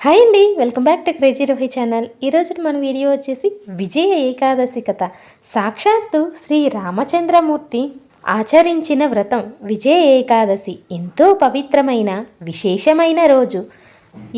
Hi అండి welcome back to crazy Rohi channel. ఈరోజు మన వీడియో వచ్చేసి విజయ ఏకాదశి కథ. సాక్షాత్తు శ్రీ రామచంద్రమూర్తి ఆచరించిన వ్రతం విజయ ఏకాదశి. ఎంతో పవిత్రమైన విశేషమైన రోజు.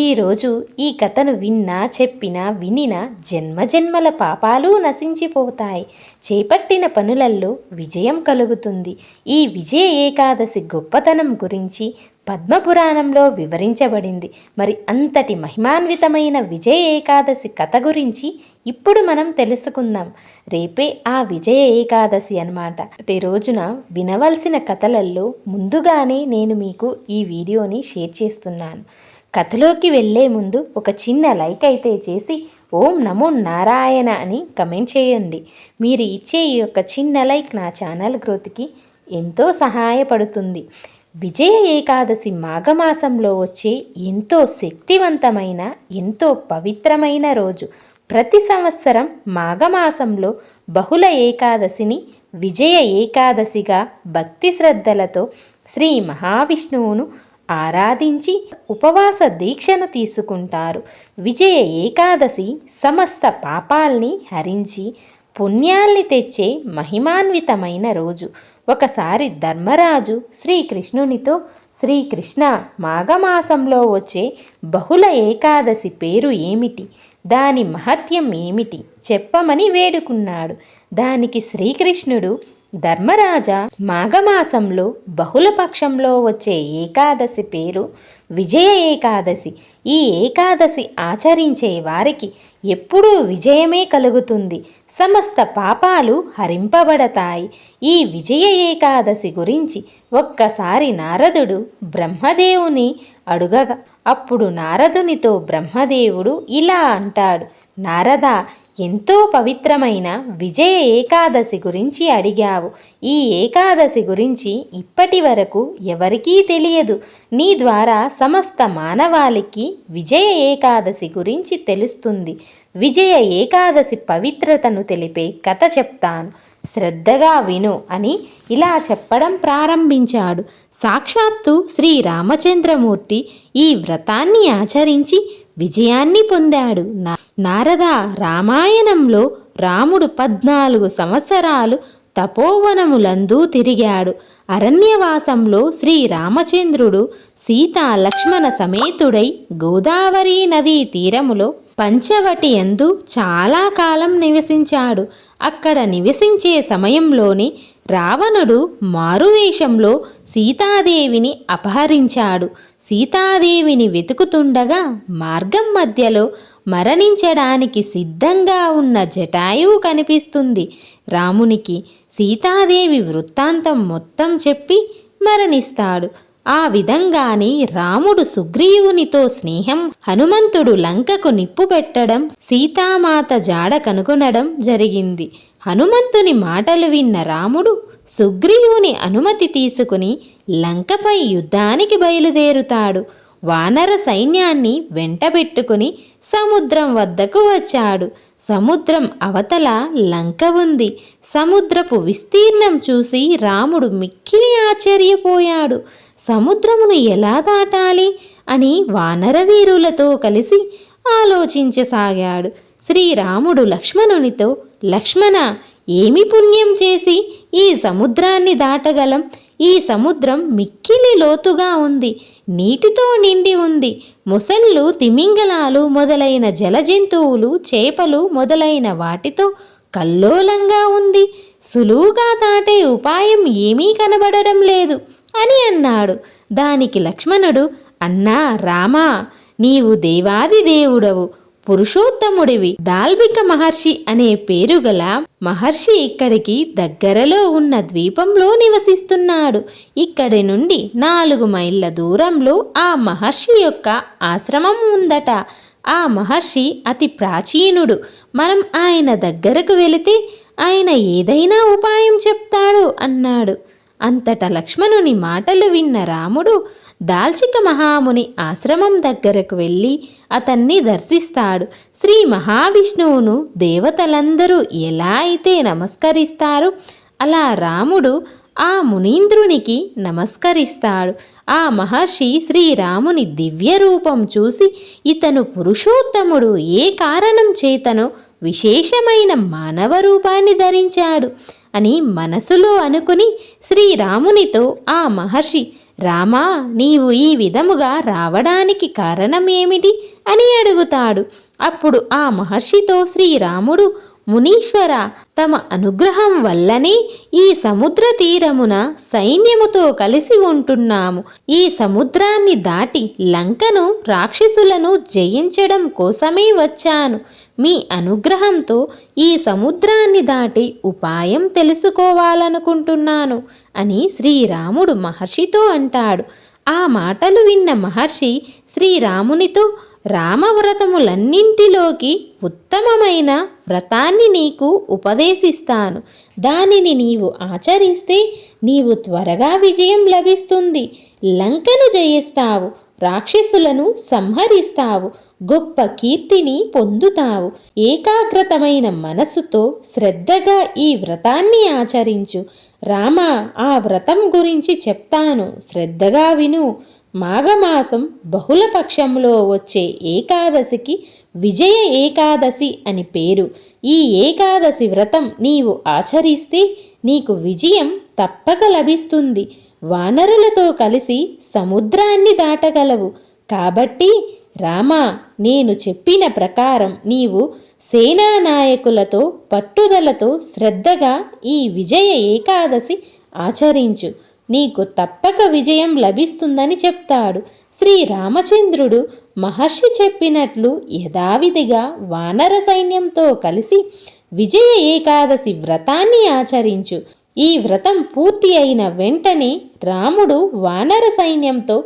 ఈ రోజు ఈ కథను విన్నా చెప్పినా వినినా జన్మజన్మల పాపాలు నశించిపోతాయి. చేపట్టిన పనులల్లో విజయం కలుగుతుంది. ఈ విజయ ఏకాదశి గొప్పతనం గురించి పద్మపురాణంలో వివరించబడింది. మరి అంతటి మహిమాన్వితమైన విజయ ఏకాదశి కథ గురించి ఇప్పుడు మనం తెలుసుకుందాం. రేపే ఆ విజయ ఏకాదశి అన్నమాట. ఈ రోజున వినవలసిన కథలలో ముందుగానే నేను మీకు ఈ వీడియోని షేర్ చేస్తున్నాను. కథలోకి వెళ్ళే ముందు ఒక చిన్న లైక్ అయితే చేసి ఓం నమో నారాయణ అని కమెంట్ చేయండి. మీరు ఇచ్చే ఈ యొక్క చిన్న లైక్ నా ఛానల్ గ్రోత్కి ఎంతో సహాయపడుతుంది. విజయ ఏకాదశి మాఘమాసంలో వచ్చే ఎంతో శక్తివంతమైన ఎంతో పవిత్రమైన రోజు. ప్రతి సంవత్సరం మాఘమాసంలో బహుళ ఏకాదశిని విజయ ఏకాదశిగా భక్తి శ్రద్ధలతో శ్రీ మహావిష్ణువును ఆరాధించి ఉపవాస దీక్షను తీసుకుంటారు. విజయ ఏకాదశి సమస్త పాపాల్ని హరించి పుణ్యాల్ని తెచ్చే మహిమాన్వితమైన రోజు. ఒకసారి ధర్మరాజు శ్రీకృష్ణునితో శ్రీకృష్ణ మాఘమాసంలో వచ్చే బహుళ ఏకాదశి పేరు ఏమిటి? దాని మహత్యం ఏమిటి? చెప్పమని వేడుకున్నాడు. దానికి శ్రీకృష్ణుడు ధర్మరాజా మాఘమాసంలో బహుళపక్షంలో వచ్చే ఏకాదశి పేరు విజయ ఏకాదశి. ఈ ఏకాదశి ఆచరించే వారికి ఎప్పుడూ విజయమే కలుగుతుంది. సమస్త పాపాలు హరింపబడతాయి. ఈ విజయ ఏకాదశి గురించి ఒక్కసారి నారదుడు బ్రహ్మదేవుని అడుగగా అప్పుడు నారదునితో బ్రహ్మదేవుడు ఇలా అంటాడు నారద ఎంతో పవిత్రమైన విజయ ఏకాదశి గురించి అడిగావు. ఈ ఏకాదశి గురించి ఇప్పటి వరకు ఎవరికీ తెలియదు. నీ ద్వారా సమస్త మానవాళికి విజయ ఏకాదశి గురించి తెలుస్తుంది. విజయ ఏకాదశి పవిత్రతను తెలిపే కథ చెప్తాను. శ్రద్ధగా విను అని ఇలా చెప్పడం ప్రారంభించాడు. సాక్షాత్తు శ్రీ రామచంద్రమూర్తి ఈ వ్రతాన్ని ఆచరించి విజయాన్ని పొందాడు. నా- నారద రామాయణంలో రాముడు పద్నాలుగు సంవత్సరాలు తపోవనములందు తిరిగాడు. అరణ్యవాసంలో శ్రీ రామచంద్రుడు లక్ష్మణ సమేతుడై గోదావరి నదీ తీరములో పంచవటి యందు చాలా కాలం నివసించాడు. అక్కడ నివసించే సమయంలోనే రావణుడు మారువేషంలో సీతాదేవిని అపహరించాడు. సీతాదేవిని వెతుకుతుండగా మార్గం మధ్యలో మరణించడానికి సిద్ధంగా ఉన్న జటాయువు కనిపిస్తుంది. రామునికి సీతాదేవి వృత్తాంతం మొత్తం చెప్పి మరణిస్తాడు. ఆ విధంగానే రాముడు సుగ్రీవునితో స్నేహం హనుమంతుడు లంకకు నిప్పు పెట్టడం సీతామాత జాడ కనుగొనడం జరిగింది. హనుమంతుని మాటలు విన్న రాముడు సుగ్రీవుని అనుమతి తీసుకుని లంకపై యుద్ధానికి బయలుదేరుతాడు. వానర సైన్యాన్ని వెంటబెట్టుకుని సముద్రం వద్దకు వచ్చాడు. సముద్రం అవతల లంక ఉంది. సముద్రపు విస్తీర్ణం చూసి రాముడు మిక్కిలి ఆశ్చర్యపోయాడు. సముద్రమును ఎలా దాటాలి అని వానరవీరులతో కలిసి ఆలోచించసాగాడు. శ్రీరాముడు లక్ష్మణునితో లక్ష్మణ ఏమి పుణ్యం చేసి ఈ సముద్రాన్ని దాటగలం? ఈ సముద్రం మిక్కిలి లోతుగా ఉంది నీటితో నిండి ఉంది. మొసళ్ళు తిమింగలాలు మొదలైన జలజంతువులు చేపలు మొదలైన వాటితో కల్లోలంగా ఉంది. సులువుగా దాటే ఉపాయం ఏమీ కనబడడం లేదు. అని అన్నాడు. దానికి లక్ష్మణుడు అన్నా రామా నీవు దేవాది దేవుడవు పురుషోత్తముడివి. దాల్బిక మహర్షి అనే పేరు గల మహర్షి ఇక్కడికి దగ్గరలో ఉన్న ద్వీపంలో నివసిస్తున్నాడు. ఇక్కడి నుండి నాలుగు మైళ్ళ దూరంలో ఆ మహర్షి యొక్క ఆశ్రమం ఉందట. ఆ మహర్షి అతి ప్రాచీనుడు. మనం ఆయన దగ్గరకు వెళితే ఆయన ఏదైనా ఉపాయం చెప్తాడు అన్నాడు. అంతట లక్ష్మణుని మాటలు విన్న రాముడు దాల్చిక మహాముని ఆశ్రమం దగ్గరకు వెళ్ళి అతన్ని దర్శిస్తాడు. శ్రీ మహావిష్ణువును దేవతలందరూ ఎలా అయితే నమస్కరిస్తారు అలా రాముడు ఆ మునీంద్రునికి నమస్కరిస్తాడు. ఆ మహర్షి శ్రీరాముని దివ్య రూపం చూసి ఇతను పురుషోత్తముడు ఏ కారణం చేతనో విశేషమైన మానవ రూపాన్ని ధరించాడు. అని మనసులో అనుకుని శ్రీరామునితో ఆ మహర్షి రామా నీవు ఈ విధముగా రావడానికి కారణం ఏమిటి? అని అడుగుతాడు. అప్పుడు ఆ మహర్షితో శ్రీరాముడు మునీశ్వర తమ అనుగ్రహం వల్లనే ఈ సముద్ర తీరమున సైన్యముతో కలిసి ఉంటున్నాము. ఈ సముద్రాన్ని దాటి లంకను రాక్షసులను జయించడం కోసమే వచ్చాను. మీ అనుగ్రహంతో ఈ సముద్రాన్ని దాటి ఉపాయం తెలుసుకోవాలనుకుంటున్నాను అని శ్రీరాముడు మహర్షితో అంటాడు. ఆ మాటలు విన్న మహర్షి శ్రీరామునితో రామవ్రతములన్నింటిలోకి ఉత్తమమైన వ్రతాన్ని నీకు ఉపదేశిస్తాను. దానిని నీవు ఆచరిస్తే నీవు త్వరగా విజయం లభిస్తుంది. లంకను జయిస్తావు రాక్షసులను సంహరిస్తావు గొప్ప కీర్తిని పొందుతావు. ఏకాగ్రతమైన మనసుతో శ్రద్ధగా ఈ వ్రతాన్ని ఆచరించు. రామ ఆ వ్రతం గురించి చెప్తాను. శ్రద్ధగా విను. మాఘమాసం బహుళపక్షంలో వచ్చే ఏకాదశికి విజయ ఏకాదశి అని పేరు. ఈ ఏకాదశి వ్రతం నీవు ఆచరిస్తే నీకు విజయం తప్పక లభిస్తుంది. వానరులతో కలిసి సముద్రాన్ని దాటగలవు. కాబట్టి రామా నేను చెప్పిన ప్రకారం నీవు సేనానాయకులతో పట్టుదలతో శ్రద్ధగా ఈ విజయ ఏకాదశి ఆచరించు. నీకు తప్పక విజయం లభిస్తుందని చెప్తాడు. శ్రీరామచంద్రుడు మహర్షి చెప్పినట్లు యథావిధిగా వానర సైన్యంతో కలిసి విజయ ఏకాదశి వ్రతాన్ని ఆచరించు. ఈ వ్రతం పూర్తి అయిన వెంటనే రాముడు వానర సైన్యంతో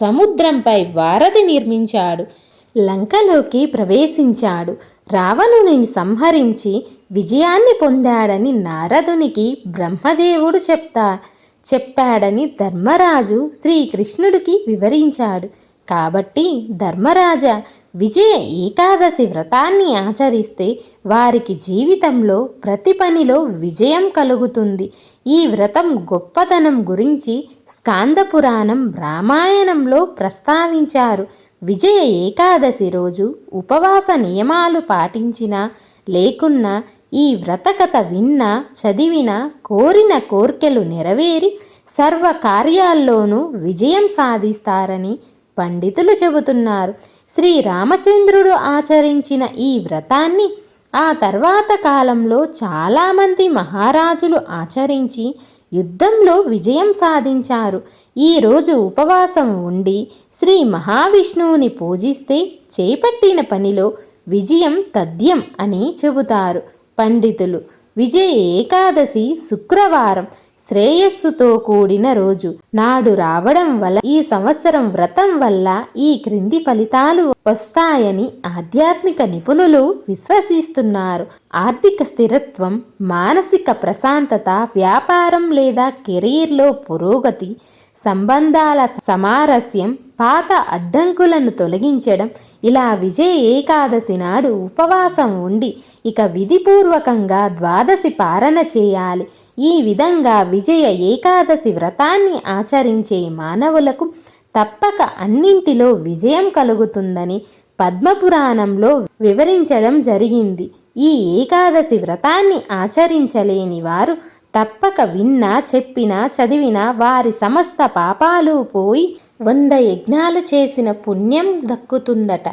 సముద్రంపై వారధి నిర్మించాడు. లంకలోకి ప్రవేశించాడు. రావణుని సంహరించి విజయాన్ని పొందాడని నారదునికి బ్రహ్మదేవుడు చెప్తా చెప్పాడని ధర్మరాజు శ్రీకృష్ణుడికి వివరించాడు. కాబట్టి ధర్మరాజ విజయ ఏకాదశి వ్రతాన్ని ఆచరిస్తే వారికి జీవితంలో ప్రతి పనిలో విజయం కలుగుతుంది. ఈ వ్రతం గొప్పతనం గురించి స్కాంద పురాణం రామాయణంలో ప్రస్తావించారు. విజయ ఏకాదశి రోజు ఉపవాస నియమాలు పాటించినా లేకున్నా ఈ వ్రతకథ విన్న చదివిన కోరిన కోర్కెలు నెరవేరి సర్వ కార్యాల్లోనూ విజయం సాధిస్తారని పండితులు చెబుతున్నారు. శ్రీరామచంద్రుడు ఆచరించిన ఈ వ్రతాన్ని ఆ తర్వాత కాలంలో చాలామంది మహారాజులు ఆచరించి యుద్ధంలో విజయం సాధించారు. ఈరోజు ఉపవాసం ఉండి శ్రీ మహావిష్ణువుని పూజిస్తే చేపట్టిన పనిలో విజయం తథ్యం అని చెబుతారు. పండితులు. విజయ ఏకాదశి శుక్రవారం శ్రేయస్సుతో కూడిన రోజు. నాడు రావడం వల్ల ఈ సంవత్సరం వ్రతం వల్ల ఈ క్రింది ఫలితాలు వస్తాయని ఆధ్యాత్మిక నిపుణులు విశ్వసిస్తున్నారు. ఆర్థిక స్థిరత్వం మానసిక ప్రశాంతత వ్యాపారం లేదా కెరీర్లో పురోగతి సంబంధాల సమారస్యం పాత అడ్డంకులను తొలగించడం ఇలా విజయ ఏకాదశి నాడు ఉపవాసం ఉండి ఇక విధిపూర్వకంగా ద్వాదశి పారణ చేయాలి. ఈ విధంగా విజయ ఏకాదశి వ్రతాన్ని ఆచరించే మానవులకు తప్పక అన్నింటిలో విజయం కలుగుతుందని పద్మపురాణంలో వివరించడం జరిగింది. ఈ ఏకాదశి వ్రతాన్ని ఆచరించలేని వారు తప్పక విన్నా చెప్పినా చదివినా వారి సమస్త పాపాలు పోయి వంద యజ్ఞాలు చేసిన పుణ్యం దక్కుతుందట.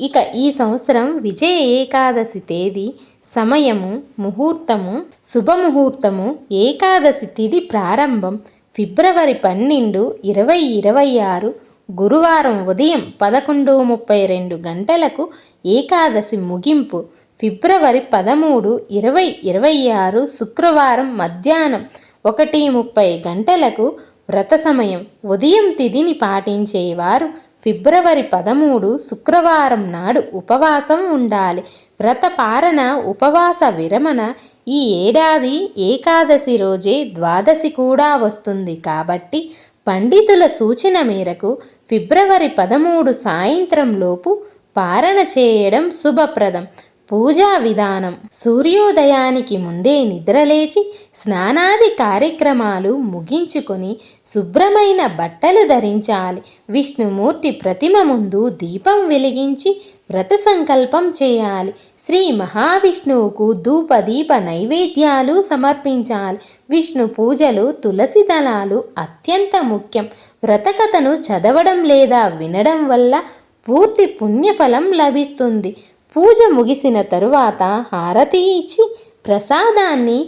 ఇక ఈ సంవత్సరం విజయ ఏకాదశి తేదీ సమయము ముహూర్తము శుభముహూర్తము ఏకాదశి తిథి ప్రారంభం ఫిబ్రవరి పన్నెండు ఇరవై ఇరవై ఆరు గురువారం ఉదయం పదకొండు ముప్పై రెండు గంటలకు ఏకాదశి ముగింపు ఫిబ్రవరి పదమూడు ఇరవై ఇరవై ఆరు శుక్రవారం మధ్యాహ్నం ఒకటి ముప్పై గంటలకు వ్రత సమయం. ఉదయం తిథిని పాటించేవారు. ఫిబ్రవరి పదమూడు శుక్రవారం నాడు ఉపవాసం ఉండాలి. వ్రత పారణ ఉపవాస విరమణ ఈ ఏడాది ఏకాదశి రోజే ద్వాదశి కూడా వస్తుంది కాబట్టి పండితుల సూచన మేరకు ఫిబ్రవరి పదమూడు సాయంత్రం లోపు పారణ చేయడం శుభప్రదం. పూజా విధానం. సూర్యోదయానికి ముందే నిద్రలేచి స్నానాది కార్యక్రమాలు ముగించుకొని శుభ్రమైన బట్టలు ధరించాలి. విష్ణుమూర్తి ప్రతిమ ముందు దీపం వెలిగించి వ్రత సంకల్పం చేయాలి. శ్రీ మహావిష్ణువుకు ధూప దీప నైవేద్యాలు సమర్పించాలి. విష్ణు పూజలు తులసి దళాలు అత్యంత ముఖ్యం. వ్రతకథను చదవడం లేదా వినడం వల్ల పూర్తి పుణ్యఫలం లభిస్తుంది. పూజ ముగిసిన తరువాత హారతి ఇచ్చి ప్రసాదాన్ని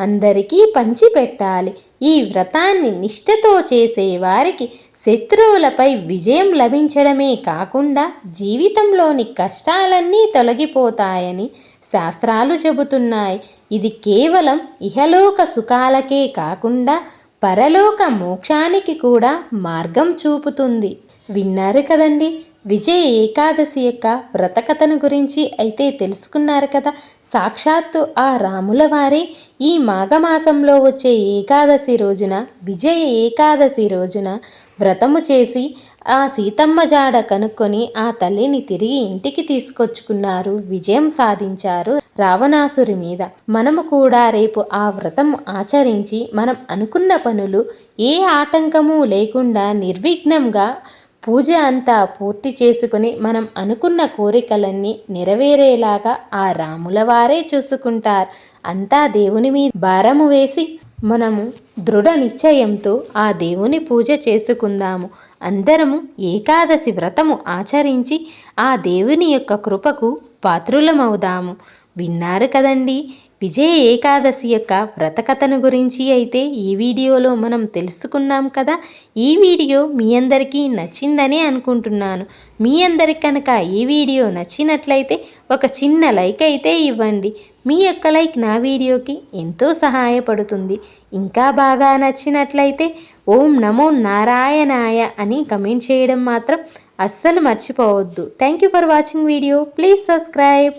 అందరికీ పంచిపెట్టాలి. ఈ వ్రతాన్ని నిష్ఠతో చేసే వారికి శత్రువులపై విజయం లభించడమే కాకుండా జీవితంలోని కష్టాలన్నీ తొలగిపోతాయని శాస్త్రాలు చెబుతున్నాయి. ఇది కేవలం ఇహలోక సుఖాలకే కాకుండా పరలోక మోక్షానికి కూడా మార్గం చూపుతుంది. విన్నారు కదండి? విజయ ఏకాదశి యొక్క వ్రతకథను గురించి అయితే తెలుసుకున్నారు కదా. సాక్షాత్తు ఆ రాముల వారే ఈ మాఘమాసంలో వచ్చే ఏకాదశి రోజున విజయ ఏకాదశి రోజున వ్రతము చేసి ఆ సీతమ్మ జాడ కనుక్కొని ఆ తల్లిని తిరిగి ఇంటికి తీసుకొచ్చుకున్నారు. విజయం సాధించారు రావణాసురి మీద. మనము కూడా రేపు ఆ వ్రతం ఆచరించి మనం అనుకున్న పనులు ఏ ఆటంకము లేకుండా నిర్విఘ్నంగా పూజ అంతా పూర్తి చేసుకుని మనం అనుకున్న కోరికలన్నీ నెరవేరేలాగా ఆ రాముల వారే చూసుకుంటారు. అంతా దేవుని మీద భారము వేసి మనము దృఢ నిశ్చయంతో ఆ దేవుని పూజ చేసుకుందాము. అందరము ఏకాదశి వ్రతము ఆచరించి ఆ దేవుని యొక్క కృపకు పాత్రులమవుదాము. విన్నారు కదండి? విజయ ఏకాదశి యొక్క వ్రతకథను గురించి అయితే ఈ వీడియోలో మనం తెలుసుకున్నాం కదా. ఈ వీడియో మీ అందరికీ నచ్చిందనే అనుకుంటున్నాను. మీ అందరికి కనుక ఈ వీడియో నచ్చినట్లయితే ఒక చిన్న లైక్ అయితే ఇవ్వండి. మీ యొక్క లైక్ నా వీడియోకి ఎంతో సహాయపడుతుంది. ఇంకా బాగా నచ్చినట్లయితే ఓం నమో నారాయణాయ అని కమెంట్ చేయడం మాత్రం అస్సలు మర్చిపోవద్దు. Thank you for watching video. Please subscribe.